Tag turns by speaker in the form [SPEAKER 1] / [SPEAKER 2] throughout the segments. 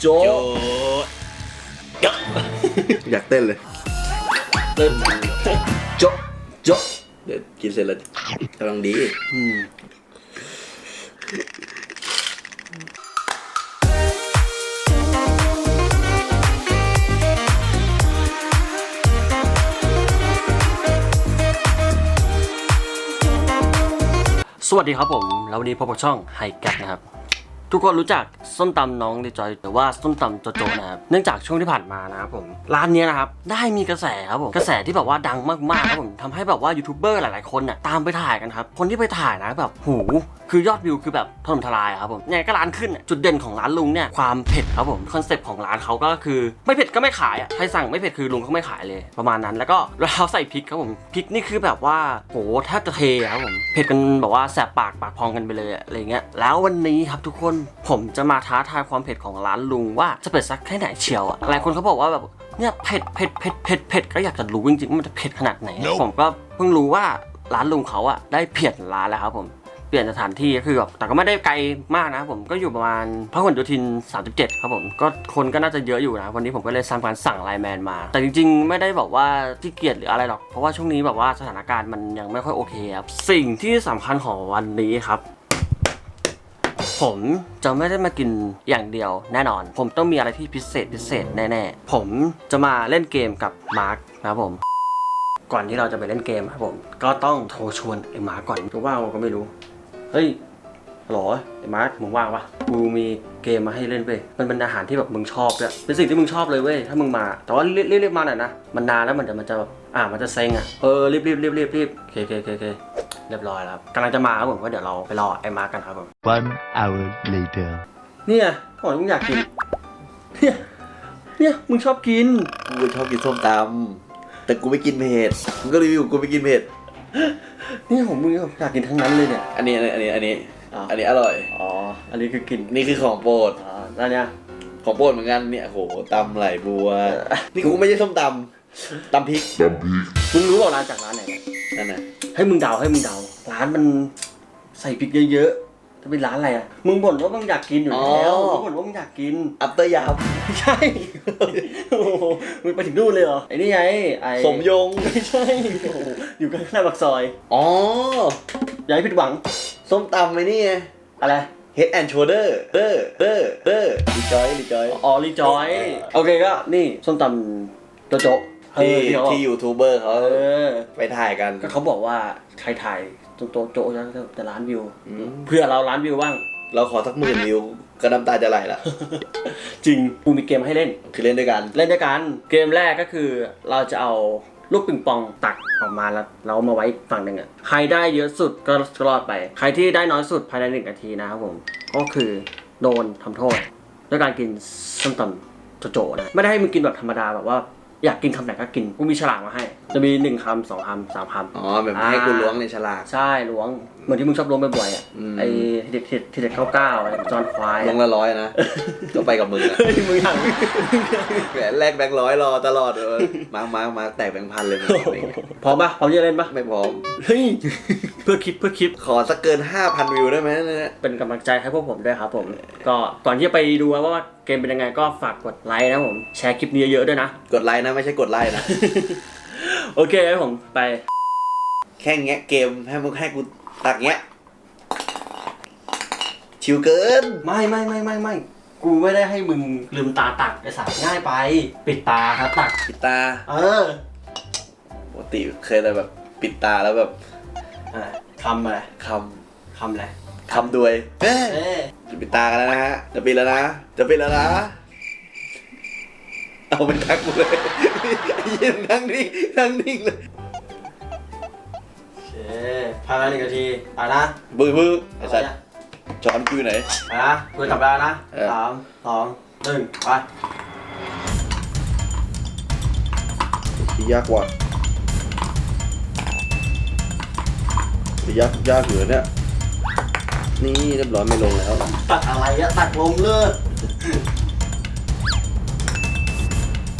[SPEAKER 1] โจ
[SPEAKER 2] โจ
[SPEAKER 1] อยากเต้นเลย
[SPEAKER 2] เริ่ม
[SPEAKER 1] โจโจเดี๋ยวกินเสร็จแล้วกำลังดี
[SPEAKER 2] อืมสวัสดีครับผม แล้ววันนี้พบกับช่องไฮแกตนะครับ ทุกคนรู้จักส้มตำน้องดีจอยหรือว่าส้มตำโจโจนะครับเนื่องจากช่วงที่ผ่านมานะครับผมร้านนี้นะครับได้มีกระแสครับผมกระแสที่แบบว่าดังมากๆครับผมทำให้แบบว่ายูทูบเบอร์หลายๆคนน่ะตามไปถ่ายกันครับคนที่ไปถ่ายนะแบบหูคือยอดวิวคือแบบถล่มทลายครับผมยังไงก็ร้านขึ้นจุดเด่นของร้านลุงเนี่ยความเผ็ดครับผมคอนเซ็ปต์ของร้านเขาก็คือไม่เผ็ดก็ไม่ขายอะใครสั่งไม่เผ็ดคือลุงเขาไม่ขายเลยประมาณนั้น แล้วก็เราใส่พริกครับผมพริกนี่คือแบบว่าโหแทบจะเทครับผมเผ็ดกันแบบว่าแสบปากปากพองกันไปเลยอะอะไรเงี้ยแล้ววันนี้ครับทุกคนผมจะมาท้าทายความเผ็ดของร้านลุงว่าจะเผ็ดสักแค่ไหนเชียวอะหลายคนเขาบอกว่าแบบเนี่ยเผ็ดเผ็ดเผ็ดเผ็ดเผ็ดก็อยากจะรู้จริงๆว่ามันจะเผ็ดขนาดไหน ผมก็เพิ่งรู้ว่าร้านลุงเขาอะได้เปลี่ยนร้านแล้วครับผมเปลี่ยนสถานที่คือแบบแต่ก็ไม่ได้ไกลมากนะ ผมก็อยู่ประมาณพระหลโยธิน 37 ครับผมก็คนก็น่าจะเยอะอยู่นะ วันนี้ผมก็เลยทำการสั่งไลแมนมา แต่จริงๆ ไม่ได้บอกว่าที่เกียจหรืออะไรหรอก เพราะว่าช่วงนี้แบบว่าสถานการณ์มันยังไม่ค่อยโอเคครับ สิ่งที่สำคัญของวันนี้ครับ ผมจะไม่ได้มากินอย่างเดียวแน่นอน ผมต้องมีอะไรที่พิเศษพิเศษแน่ๆ ผมจะมาเล่นเกมกับมาร์คนะครับผมก่อนที่เราจะไปเล่นเกมครับผม ก็ต้องโทรชวนไอ้มาร์คก่อนจะว่างก็ไม่รู้ เฮ้ยฮัลโหลไอ้มาร์คมึงว่างปะกูมีเกมมาให้เล่นเว้ยมันเป็นอาหารที่แบบมึงชอบด้วยเป็นสิ่งที่มึงชอบเลยเว้ยถ้ามึงมา แต่ว่ารีบรีบรีบมาหน่อยนะ มันนานแล้วมันจะมันจะแบบอ่ามันจะเซ็งอะเออรีบรีบรีบรีบรีบโอเคโอเคโอเค เคเรียบร้อยแล้วครับกำลังจะมาครับผมก็เดี๋ยวเราไปรอไอ้มาร์คกันครับผม
[SPEAKER 3] One hour later.
[SPEAKER 2] เนี่ยบอกว่ามึงอยากกิน เนี่ย เนี่ยมึงชอบกิน
[SPEAKER 1] กูชอบกินส้มตำแต่กูไม่กินเผ็ดมึงก็รีวิวกูไม่กินเผ็ด
[SPEAKER 2] เนี่ยผมมึงอยากกินทั้งนั้นเลยเนี่ย
[SPEAKER 1] อันนี้อันนี้อันนี้
[SPEAKER 2] อะ
[SPEAKER 1] อันนี้อร่อย
[SPEAKER 2] อ๋อ อันนี้คือกิน
[SPEAKER 1] นี่คือของโปรด
[SPEAKER 2] อ่าแล้วเนี่ย
[SPEAKER 1] ของโปรดเหมือนกันเนี่ยโหตำไหลบัว นี่กูไม่ใช่ส้มตำตำพริก
[SPEAKER 2] มึงรู้เปล่าร้านจากร้านไหนเนี่ย
[SPEAKER 1] นั่นน่ะ
[SPEAKER 2] ให้มึงเดาให้มึงเดาร้านมันใส่พริกเยอะๆจะเป็นร้านอะไรอะมึงบ่นว่ามึงอยากกินอยู่แล้วมึงบ่นว่ามึงอยากกิน
[SPEAKER 1] อัปเตอร์ยาม
[SPEAKER 2] ไม่ใช่โอ้โหมึงไปถึงนู่นเลยเหรอไอ้นี่ไงไอ้
[SPEAKER 1] สมยง
[SPEAKER 2] ไม่ใช่โอ้โหอยู่กันหน้าปากซอย
[SPEAKER 1] อ๋อ
[SPEAKER 2] อย่าให้ผิดหวัง
[SPEAKER 1] ส้มตำไอ้นี่ไง
[SPEAKER 2] อะไร
[SPEAKER 1] Head and Shoulder เดอร์เดอร์เดอร์รีจอยรีจอย
[SPEAKER 2] อ๋อรีจอยโอเคก็นี่ส้มตำโจโจะ เอ
[SPEAKER 1] ที่
[SPEAKER 2] อเขาบอก
[SPEAKER 1] ที่ยูทูบเบอร์เขา
[SPEAKER 2] เออ
[SPEAKER 1] ไปถ่ายกัน
[SPEAKER 2] ก็เขาบอกว่าใครถ่ายโจโจะโจะจะแต่ล้านวิว
[SPEAKER 1] อืม
[SPEAKER 2] เพื่อเราล้านวิวบ้าง
[SPEAKER 1] เราขอสักหมื่นวิวก็น้ำตาจะไหลละ
[SPEAKER 2] จริงกูมีเกมให้เล่น
[SPEAKER 1] คือเล่นด้วยกัน
[SPEAKER 2] เล่นด้วยกัน เกมแรกก็คือเราจะเอาลูกปิงปองตักออกมาแล้วเราเอามาไว้ฝั่งหนึ่งอะ ใครได้เยอะสุดก็รอดไป ใครที่ได้น้อยสุดภายในหนึ่งนาทีนะครับผม ก็คือโดนทำโทษ ด้วยการกินส้มตำโจโจนะ ไม่ได้ให้มึงกินแบบธรรมดาแบบว่า อยากกินคำไหนก็กิน กูมีฉลากมาให้ จะมีหนึ่งคำสองคำสามคำ
[SPEAKER 1] อ๋อแบบให้กูล้วงในฉลาก
[SPEAKER 2] ใช่ล้วง เหมือนที่มึงชอบล้วงบ่อยๆอะ
[SPEAKER 1] อืม
[SPEAKER 2] ไอ้ที่เด็กที่เด็กเก้าเก้าอะไรจอนควาย
[SPEAKER 1] ล้วงละร้อยนะ ก็ไปกับมึงอะ
[SPEAKER 2] เฮ้ยมึงอยาก
[SPEAKER 1] แหวนแลกแบงค์ร้อยรอตลอดเออมาร์คมาร์คมาร์คแตกแบงค์พันเลยมึงอะไรเงี้ย
[SPEAKER 2] พร้อมปะพร้อมที่จะเล่นปะ
[SPEAKER 1] ไม่พร้อม
[SPEAKER 2] เฮ้ยเพื่อคลิปเพื่อคลิป
[SPEAKER 1] ขอสักเกิน 5,000 วิวได้ไหมเนี่ย
[SPEAKER 2] เป็นกำลังใจให้พวกผมด้วยครับผม ก็ก่อนที่จะไปดูว่าเกมเป็นยังไงก็ฝากกดไลค์นะผมแชร์คลิปนี้เยอะๆด้วยนะ
[SPEAKER 1] กดไลค์นะไม่ใช่กดไลค์นะ
[SPEAKER 2] โอเคครับผมไป
[SPEAKER 1] แค่แงะเกมให้มึงให้กู ตักแงะชิวเกิน
[SPEAKER 2] ไม่ไม่ไม่ไม่ไม่กูไม่ได้ให้มึงลืมตาตักไอ้สารง่ายไป ปิดตาครับตัก
[SPEAKER 1] ปิดตา
[SPEAKER 2] เออ
[SPEAKER 1] ปกติเคยแต่แบบปิดตาแล้วแบบ
[SPEAKER 2] อะไรคำอะไร
[SPEAKER 1] ค
[SPEAKER 2] คำอะไรำ
[SPEAKER 1] คำด้วยเอ๊ะ
[SPEAKER 2] เอ๊ะ
[SPEAKER 1] จะปิดตากันแล้วนะฮะ จะปิดแล้วนะ จะปิดแล้วนะ เอาเป็นทักกูเลยไอ้เหี้ย็นนั่งนิ่งนั่งนิ่งเลย
[SPEAKER 2] โอ เคภายในหนึ่งนาทีไปนะ
[SPEAKER 1] บึ้งบึ้งไอ้สัตว์ช้อนกูอยู่ไหน
[SPEAKER 2] ไปนะคุยจับเวลานะ
[SPEAKER 1] เออ
[SPEAKER 2] สามสองหนึ่งไป
[SPEAKER 1] ที่ยากกว่าที่ยากยากอยู่เนี่ย นี่เรียบร้อยไม่ลงแล้ว
[SPEAKER 2] ตักอะไรอะตักลมเลิศ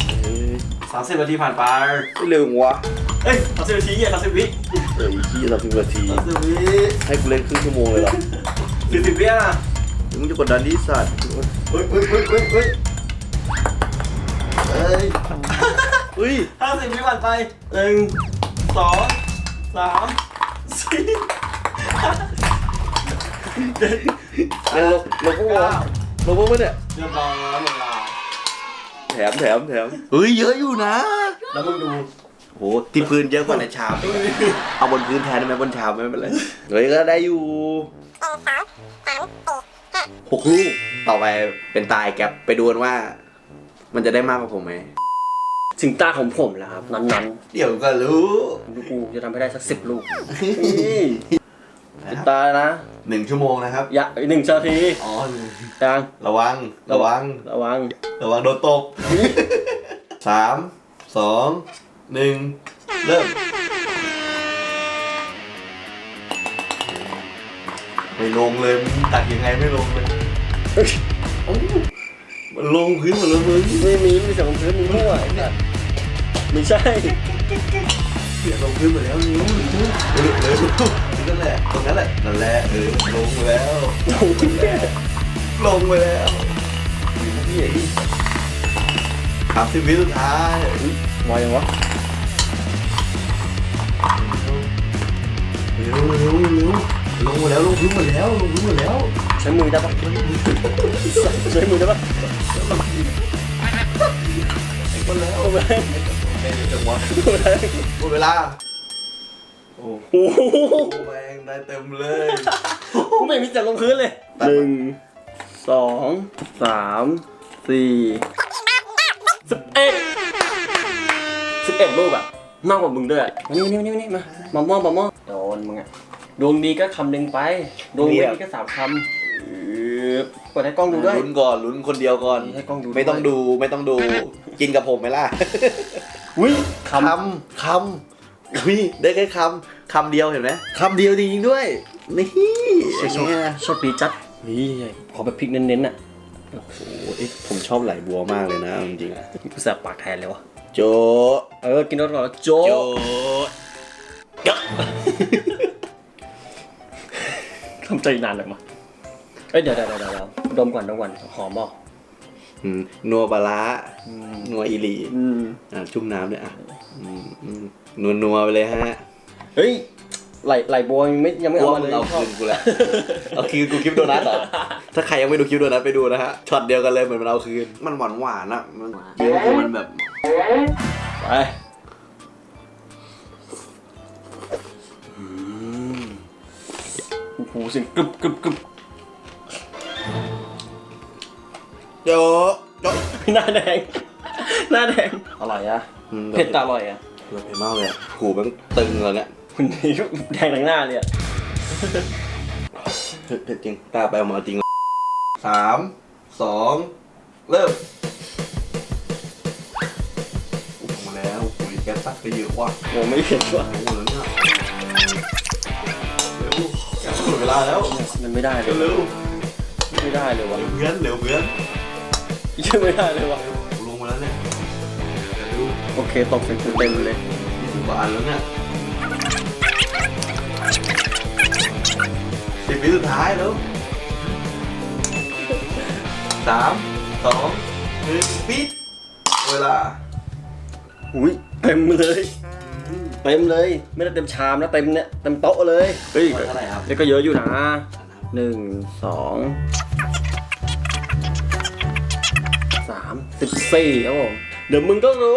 [SPEAKER 1] เอ้ย
[SPEAKER 2] สามสิบนาทีผ่านไป
[SPEAKER 1] ไม่เร็วจังวะ
[SPEAKER 2] เอ้ยสามสิบนาทีเนี่ยสามสิบวิ
[SPEAKER 1] เอ้ยที่เราพิมพ์นาที
[SPEAKER 2] สามสิบวิ
[SPEAKER 1] ให้กูเล่นครึ่งชั่วโมงเลยเหรอ
[SPEAKER 2] สี่สิบวิอะ
[SPEAKER 1] มึงจะกดดันที่สัตว์
[SPEAKER 2] เฮ้ยเฮ้ยเฮ้ยเฮ้ยเฮ้ย
[SPEAKER 1] เอ้ยอุ้ย
[SPEAKER 2] ห้าสิบวิผ่านไปหนึ่งสองสามสี่ห้าเจ็ด
[SPEAKER 1] เร็วลงพวกวะลงพวกมันเนี่ย
[SPEAKER 2] เรียบร้อยหมดเวลา
[SPEAKER 1] แถมแถมแถมเฮ้ยเยอะอยู่นะ
[SPEAKER 2] แล้วมึงดู
[SPEAKER 1] โหที่พื้นเยอะกว่าในชามเอาบนพื้นแทนได้ไหมบนชามไม่เป็นไรเฮ้ยก็ได้อยู่หกลูกต่อไปเป็นตายแก๊ปไปดูกันว่า มันจะได้มากกว่าผมไหม
[SPEAKER 2] ถึงตาของผมแล้วครับนั้น
[SPEAKER 1] เดี๋ยวก็รู้
[SPEAKER 2] ๆดูกูจะทำให้ได้สักสิบลูกถึงตานะ
[SPEAKER 1] หนึ่งชั่วโมงนะครับ
[SPEAKER 2] อย่าหนึ่งนาที
[SPEAKER 1] อ๋อ
[SPEAKER 2] ยัง
[SPEAKER 1] ระวัง ระวัง
[SPEAKER 2] ระวัง
[SPEAKER 1] ระวังโดนตบสามสอง หนึ่งเริ่มไม่ลงเลยมึงตักยังไงไม่ลงเลยโอ้มันลงพื้นหมดเลยมึง
[SPEAKER 2] ไม่มีไม่มีเสียงพื้นมึงมั่วไอ้สัสไม่ใช่
[SPEAKER 1] เสียลงพื้นหมดแล้วนิ้วนิ้วเร็วเร็วนั่นแหละตรงนั้นแหละนั่นแหละเออลงไปแล้วลงไปแล้วสามสิบวิสุดท้าย
[SPEAKER 2] มายังวะ
[SPEAKER 1] งมาแล้วลงพื้นหมดแล้วลงพื้นหมดแล้ว
[SPEAKER 2] ใช้มือได้ปะใช้มือได้ปะ
[SPEAKER 1] หมดแล้ว
[SPEAKER 2] เอาไป
[SPEAKER 1] จังหวะ
[SPEAKER 2] เอาไป
[SPEAKER 1] หมดเวลาโอ้
[SPEAKER 2] โอ้โห
[SPEAKER 1] แรงได้เต็มเลย
[SPEAKER 2] กูไม่มีเสียงลงพื้นเลยหนึ่งสองสามสี่สิบเอ็ดสิบเอ็ดลูกอะมากกว่ามึงด้วยมานี่มานี่มานี่มา มาม่อมาม่อโดนมึงอะ ดวงดีก็คำหนึ่งไป ดวงไม่ดีก็สามคำอือเปิดให้กล้องดูด้วย
[SPEAKER 1] ลุ้นก่อนลุ้นคนเดียวก่อน
[SPEAKER 2] ให้กล้องดูด้วย
[SPEAKER 1] ไม่ต้องดูไม่ต้องดู กินกับผมไหมล่ะ
[SPEAKER 2] อุ้ยค
[SPEAKER 1] คำคำอุ้ยได้แค่คำคำเดียวเห็นไหมคำเดียวจริงๆด้วยนี่ำอย่าง
[SPEAKER 2] โชค
[SPEAKER 1] เงี้ย
[SPEAKER 2] โชคดีจัดเฮ้ยขอแบบพริกเน้นๆอะ
[SPEAKER 1] โอ้โหผมชอบไหลบัวมากเลยนะเอาจริง
[SPEAKER 2] กูแสบปากแทนเลยวะ
[SPEAKER 1] ๆโจ
[SPEAKER 2] เออ กินรสก่อนแล้วโจ
[SPEAKER 1] โจ
[SPEAKER 2] ทำใจนานเลยมาเอ้ยเดี๋ยวเดี๋ยวเดี๋ยวเดี๋ยวดมก่อนดมก่อนหอมบอก
[SPEAKER 1] อืมนัวปลาร้า
[SPEAKER 2] อืม
[SPEAKER 1] นัวอีหลี
[SPEAKER 2] อืม
[SPEAKER 1] อะจุ่มน้ำเนี่ยอะอืมอืมนัวนัวๆไปเลยฮะ
[SPEAKER 2] เฮ้ยไหลไหลบัวยังไม่ยังไม่
[SPEAKER 1] กู
[SPEAKER 2] เอา
[SPEAKER 1] ว่า
[SPEAKER 2] มา
[SPEAKER 1] มึ
[SPEAKER 2] เล
[SPEAKER 1] ง
[SPEAKER 2] ย
[SPEAKER 1] เอาคืนกูแหละเอาคืนกูคลิปโดนัทเหรอถ้าใครยังไม่ดูคลิปโดนัทไปดูนะฮะช็อตเดียวกันเลยเหมือนมันเอาคืน มันหวานหวานๆอะมันเยอะคือมันแบบ
[SPEAKER 2] ไป หเสียงกรึบกรึบกรึบ
[SPEAKER 1] โจโจ
[SPEAKER 2] หน้าแดง หน้าแดง อร่อยอะ
[SPEAKER 1] อืม
[SPEAKER 2] เผ็ดแต่อร่อยอะ
[SPEAKER 1] เผ็ดมากเลยอะหูมันตึงเลยเนี่ย
[SPEAKER 2] คุณนี่แดงทั้งหน้าเลยอะ
[SPEAKER 1] เผ็ดเผ็ดจริงตาไปเอามาจริงสามสองเริ่มโอ้โหแล้วปุ๋ยแก๊สซักไปเยอะว่ะ
[SPEAKER 2] โอ้ไม่เผ็ดว่ะ
[SPEAKER 1] โอ้โห เวลาแล้ว
[SPEAKER 2] มันไม่ได้เลย
[SPEAKER 1] เร็ว
[SPEAKER 2] ไม่ได้เลย
[SPEAKER 1] ๆ
[SPEAKER 2] ว่ะ
[SPEAKER 1] เร็วเพื่อนเร็วเพื่อน
[SPEAKER 2] ยังไม่ได้เลยว่ะ
[SPEAKER 1] ลงมาแล้วเนี่ยเร็ว
[SPEAKER 2] โอเคตกเสร็จเต็มเลย
[SPEAKER 1] ยี่สิบกว่าอันแล้วเนี่ยสิบวิสุดท้ายแล้วสามสองหนึ่งปิดเวลา
[SPEAKER 2] อุ้ยเต็มเลย เต็มเลย ไม่ได้เต็มชามนะเต็มเนี่ยเต็มโต๊ะเลยเฮ้ย
[SPEAKER 1] เท่าไหร่ครับ
[SPEAKER 2] นี่ก็เยอะอยู่นะหนึ่งสองสามสิบสี่ครับผมเดี๋ยวมึงก็รู้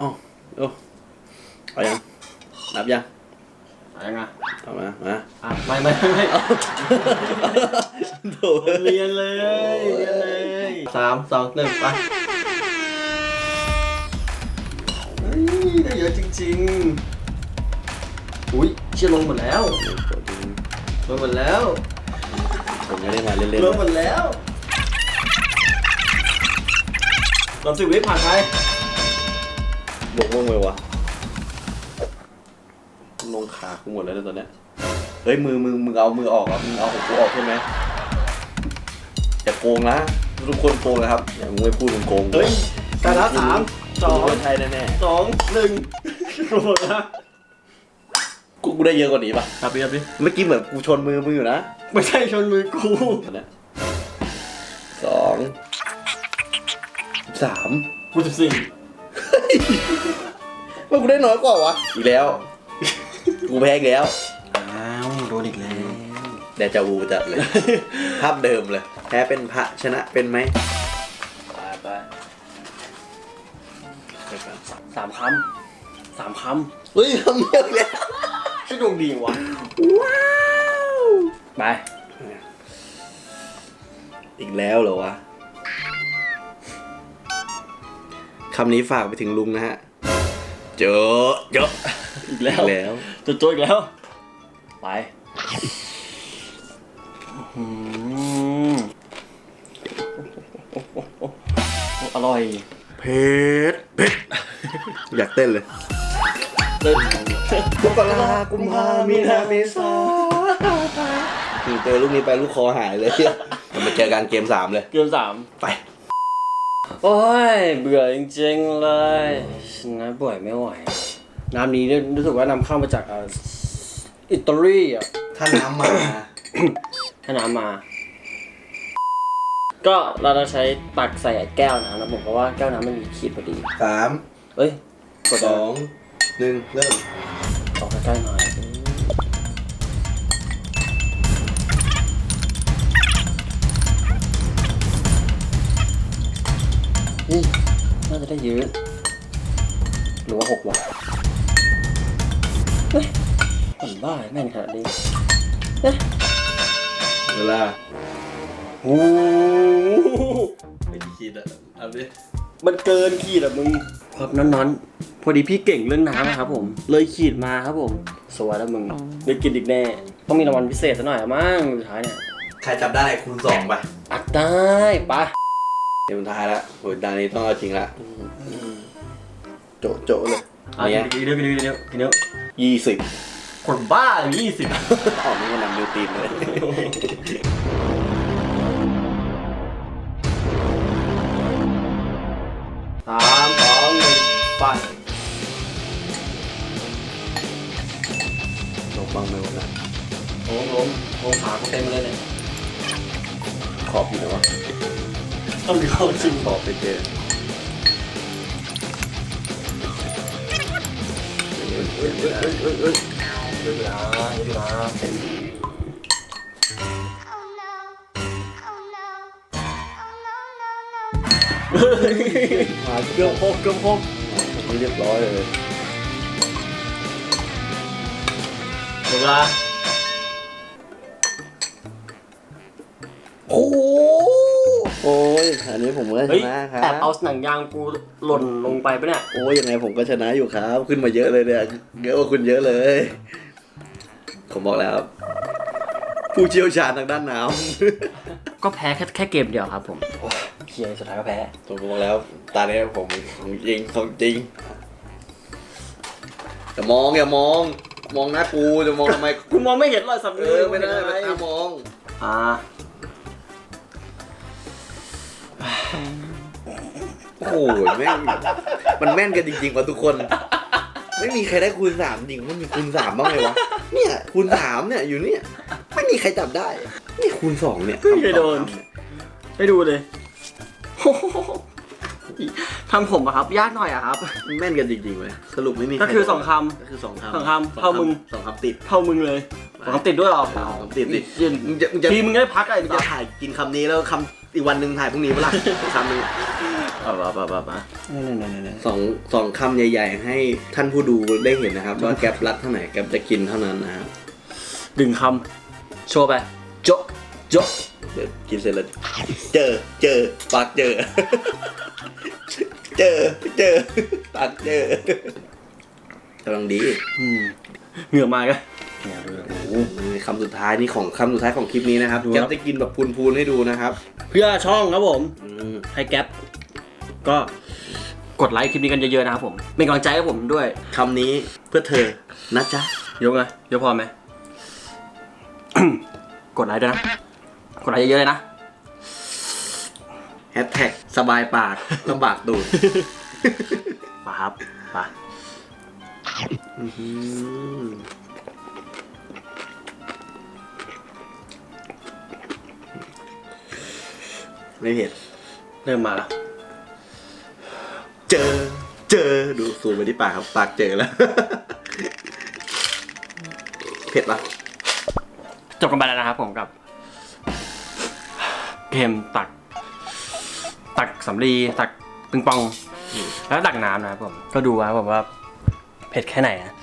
[SPEAKER 1] อ๋อโอ้เอายังนับยัง
[SPEAKER 2] อะไรไง
[SPEAKER 1] เอามามา
[SPEAKER 2] อะไม่ไม่ไม่ไม่
[SPEAKER 1] โถ่
[SPEAKER 2] เรียนเลยเรียนเลยสามสองหนึ่งไป ยได้เยอะจริงๆ อุ้ยเชี่ยลงหมดแล้ว ลงหมดแล้ว
[SPEAKER 1] ผมไม่ได้มาเล่น
[SPEAKER 2] ลงหมดแล้วลำสิบวิผ่านไป
[SPEAKER 1] ๆบวกม่วงไปวะลงขากูหมดแล้วเนี่ยตอนเนี้ย เฮ้ยมือมือมึงเอามือออกอะมึงเอาของกูออกใช่ไหมอย่าโกงนะ ทุกคนโกงนะครับ อย่ามึงไม่พูดมึงโกง
[SPEAKER 2] เฮ้ย แต่ละสามสอง
[SPEAKER 1] คนไทยแน่
[SPEAKER 2] สองหนึ่งหมดแล้ว
[SPEAKER 1] ๆกูกูได้เยอะกว่านี้ป่ะ
[SPEAKER 2] ครับพี่ครับพี่
[SPEAKER 1] เมื่อกี้เหมือนกูชนมือมึงอยู่นะ
[SPEAKER 2] ไม่ใช่ชนมือกู
[SPEAKER 1] ตอนเนี้ยสองสาม
[SPEAKER 2] กูสิบสี่
[SPEAKER 1] ว่ากูได้น้อยกว่าวะอีกแล้ว กูแพ้อีกแล้ว
[SPEAKER 2] อ้าวโดนอีกแล้ว
[SPEAKER 1] เดจาวูจัดเลย ภาพเดิมเลย แพ้เป็นพระชนะเป็นไหม
[SPEAKER 2] สามคำสามค
[SPEAKER 1] เฮ้ยทำเยอะแล้วำ
[SPEAKER 2] ชื่อดวงดีวะ
[SPEAKER 1] ว้าว
[SPEAKER 2] ไป
[SPEAKER 1] อีกแล้วเหรอวะคำนี้ฝากไปถึงลุงนะฮะ เจอเจอ
[SPEAKER 2] อีกแล้
[SPEAKER 1] อี
[SPEAKER 2] ว
[SPEAKER 1] กแล้ว
[SPEAKER 2] จุดโจอีกแล้ว ไปอืมอร่อย
[SPEAKER 1] เผ็ดเผ็ดอยากเต้นเลย
[SPEAKER 2] เริ่ม
[SPEAKER 1] มกรากุมภามีนาเมษาเจอลูกนี้ไปลูกคอหายเลยเรามาเจอกันเกมสามเลย
[SPEAKER 2] เกมสาม
[SPEAKER 1] ไป
[SPEAKER 2] โอ้ย เบื่อจริงๆเลยชนะบ่อยไม่ไหว น้ำนี้เนี่ยรู้สึกว่านำเข้ามาจากอ่าอิตาลีอะ
[SPEAKER 1] ถ้าน้ำมา
[SPEAKER 2] ถ้าน้ำมา ก็เราจะใช้ตักใส่แก้วน้ำนะผมเพราะว่าแก้วน้ำมันมีขีดพอดี
[SPEAKER 1] สาม
[SPEAKER 2] เอ้ยกด
[SPEAKER 1] ส
[SPEAKER 2] อ
[SPEAKER 1] องหนึ่งเริ่ม
[SPEAKER 2] อกใกล้ๆหน่อยอืมน่าจะได้เยอะหรือว่าหกวะเฮ้ยผมบ้าแม่นขนาดนี้
[SPEAKER 1] เวลา
[SPEAKER 2] โอ้โห
[SPEAKER 1] ไม่คิดอะเอาดิ
[SPEAKER 2] มันเกินขีดอะมึงครับนอนๆ พอดีพี่เก่งเรื่องน้ำนะครับผม เลยขีดมาครับผม สวยแล้วมึงได้กินอีกแน่ ต้องมีรางวัลพิเศษซะหน่อยอะมั้งสุดท้ายเนี่ย
[SPEAKER 1] ใครจับได้คูณสองไป
[SPEAKER 2] อัดได้ปะ
[SPEAKER 1] เกมสุดท้ายละโหดานนี้ต้องเอาจริงละโจะโจะเลย
[SPEAKER 2] อะ
[SPEAKER 1] เนี่ย
[SPEAKER 2] กินเดียวกินเดียวกินเดียวกินเดียว
[SPEAKER 1] ยี่สิบ
[SPEAKER 2] คนบ้ายี่สิบ
[SPEAKER 1] ออกนี่มันนำนิวตีนเลย
[SPEAKER 2] เจ
[SPEAKER 1] อเอ้
[SPEAKER 2] ยเอ้ยเอ้ยเอ้ยเอ้ยเวลาเวลา
[SPEAKER 4] Oh no. Oh no. Oh no, no, no.
[SPEAKER 1] มาเกือบหกเกือบหกนี่เรียบร้อยเลย
[SPEAKER 2] เวลา
[SPEAKER 1] ยอันนี้ผมก็ช
[SPEAKER 2] เฮ้ย
[SPEAKER 1] นะครับ
[SPEAKER 2] แอบเอาหนังยางกูหล่นลงไปปะเนี่ย
[SPEAKER 1] โอ้ยยังไงผมก็ชนะอยู่ครับ ขึ้นมาเยอะเลยเนี่ยเยอะกว่าคุณเยอะเลย ผมบอกแล้วครับผู้เชี่ยวชาญทางด้านน้
[SPEAKER 2] ก็แพ้แค่แค่เกมเดียวครับผมเฮียสุดท้ายก็แพ้ำ
[SPEAKER 1] ผมบอกแล้วตาเนี้ยผมของจริงของจริงอย่ามองอย่ามอง มองหน้ากูจะมองทำไม
[SPEAKER 2] คุณมองไม่เห็นรอยสัก
[SPEAKER 1] เออไม่ได้ไม่ได้มอง
[SPEAKER 2] อ่า
[SPEAKER 1] โอ้โหแม่งมันแม่นกันจริงๆว่ะทุกคน ไม่มีใครได้คูณสามจริงมันมีคูณสามบ้างไหมวะเนี่ยคูณสามเนี่ยอยู่เนี่ยไม่มีใครจับได้นี่คูณสองเนี่ย
[SPEAKER 2] ไม่เคยโดนให้ดูเลยทำผมอะครับ ยากหน่อยอะครับ
[SPEAKER 1] มันแม่นกันจริงๆเลยสรุปไม่มี
[SPEAKER 2] ก็คือ
[SPEAKER 1] ใรโดน
[SPEAKER 2] สองค
[SPEAKER 1] ก็คือสองคำ
[SPEAKER 2] สองคำเท่ามึง
[SPEAKER 1] สองคำติดำ
[SPEAKER 2] เท่ามึงเลยผมติดด้วยเหรอ
[SPEAKER 1] สองคำติดดิ
[SPEAKER 2] ยิน
[SPEAKER 1] มึงจะมึงจะ
[SPEAKER 2] ทีมึงได้พักอะไร
[SPEAKER 1] มึง
[SPEAKER 2] จ้ะ
[SPEAKER 1] จะถ่ายกินคำนี้แล้วคำอีกวันหนึ่งถ่ายพรุ่งนี้เปะล่าคำหนึ่ง
[SPEAKER 2] อ่าป่าป่าป่า
[SPEAKER 1] สองสองคำใหญ่ ๆ ให้ท่านผู้ดูได้เห็นนะครับว่าแก๊ปรักเท่าไหร่แก๊ปจะกินเท่านั้นนะครับ
[SPEAKER 2] ดึงคำโชว์ไปโจะโจะ
[SPEAKER 1] เดี๋ยวกินเสร็จแล้วเจอเจอปากเจอ เจอเจอปากเจอกำลังดี
[SPEAKER 2] อืมเหงื่อมากัน
[SPEAKER 1] คำสุดท้ายนี่ของคำสุดท้ายของคลิปนี้นะครับ
[SPEAKER 2] ดูครับ
[SPEAKER 1] แก๊ปจะกินแบบพูนๆให้ดูนะครับ
[SPEAKER 2] เพื่อช่องครับผม
[SPEAKER 1] อืม
[SPEAKER 2] ให้แก๊ป ก็กดไลค์คลิปนี้กันเยอะๆนะครับผมเป็นกำลังใจให้ผมด้วย
[SPEAKER 1] คำนี้เพื่อเธอนะจ๊ะ
[SPEAKER 2] ยกไงยกพอไหม กดไลค์ด้วยนะ กดไลค์เยอะๆเลยนะ
[SPEAKER 1] แฮชแท็กสบายปากลำบากตูด
[SPEAKER 2] ปะครับปะ
[SPEAKER 1] อื้อหือไม่เผ็ด
[SPEAKER 2] เริ่มมาแล้ว
[SPEAKER 1] เจอดูซูมไปที่ปากครับปากเจอแล้ว เผ็ดปะ
[SPEAKER 2] จบกันไปแล้วนะครับผมกับเกมตัก ตักสำลีตักปิงปอง แล้วตักน้ำนะครับผมก็ดูว่าผมว่าเผ็ดแค่ไหนนะ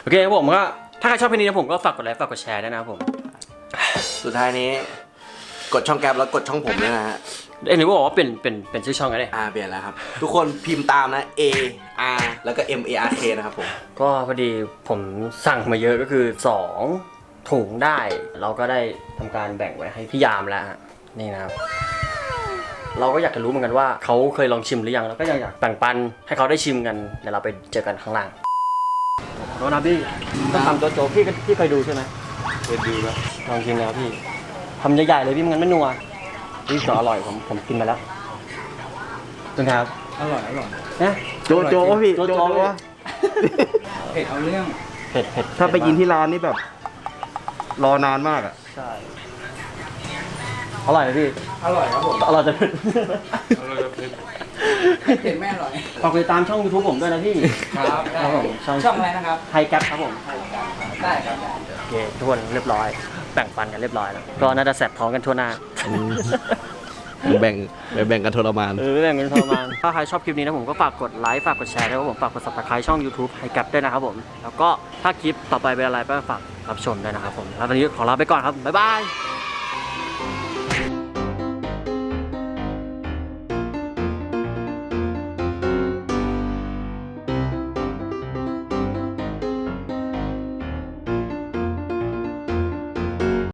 [SPEAKER 2] โอเคครับผมก็ถ้าใครชอบเพลงนี้นะผมก็ฝากกดไลค์ฝากกดแชร์ด้วยนะครับผม
[SPEAKER 1] สุดท้ายนี้ กดช่องแกรบแล้วกดช่องผมด้วยนะฮะ
[SPEAKER 2] เอ็นนี่บอกว่าเป็นเป็นเป็นชื่อช่องไงเนี่ย
[SPEAKER 1] อ่าเปลี่ยนแล้วครับ ทุกคนพิมพ์ตามนะ A R แล้วก็ M A R K นะครับผม
[SPEAKER 2] ก็พอดีผมสั่งมาเยอะก็คือ 2 ถุงได้ เราก็ได้ทำการแบ่งไว้ให้พี่ยามแล้วฮะนี่นะครับ เราก็อยากจะรู้เหมือนกันว่าเขาเคยลองชิมหรือยังแล้วก็ยังอยากแบ่งปันให้เขาได้ชิมกันเดี๋ยวเราไปเจอกันข้างล่างขอโทษนะพี่ต้องทำโจโจพี่ก็พี่เคยดูใช่ไหม
[SPEAKER 1] เคยดูแล้ว
[SPEAKER 2] ลองชิมแล้วพี่ทำใหญ่ๆเลยพี่มันงั้นไม่นัว พี่สออร่อยผมผมกินมาแล้วเป็นไงครับ
[SPEAKER 5] อร่อยอร่อย
[SPEAKER 2] นะ
[SPEAKER 5] โจโจวะพี่
[SPEAKER 2] โจโจ
[SPEAKER 5] โจโจวะเผ็ดเอาเรื่อง
[SPEAKER 2] เผ็ดเผ็ด
[SPEAKER 5] ถ้าไปกินที่ร้านนี่แบบ รอนานมากอะ
[SPEAKER 2] ใช่อร่อยไหมพี่
[SPEAKER 5] อร่อยครับผม
[SPEAKER 2] อร่อยจะเผ็ด
[SPEAKER 5] เผ็ดไม่อร่อย
[SPEAKER 2] ฝากติดตามช่อง YouTube ผมด้วยนะพี่
[SPEAKER 5] ครับ
[SPEAKER 2] ครับผมช่อง
[SPEAKER 5] ช่องอะไรนะครับ
[SPEAKER 2] ไฮแก๊ปครับผม
[SPEAKER 5] ได้ครับได้
[SPEAKER 2] โอเคทุกคนเรียบร้อย แบ่งปันกันเรียบร้อยแล้วก็น่าจะแสบท้องกันทั่วหน้า
[SPEAKER 1] แบ่งแบ่งกันทรมาน
[SPEAKER 2] เออแบ่งกันทรมาน ถ้าใครชอบคลิปนี้นะผมก็ฝากกดไลค์ฝากกดแชร์ด้วยครับผมฝากกด subscribe ช่อง YouTube ไฮกัปด้วยนะครับผม แล้วก็ถ้าคลิปต่อไปเป็นอะไรก็ฝากรับชมด้วยนะครับผมแล้วตอนนี้ขอลาไปก่อนครับบ๊ายบาย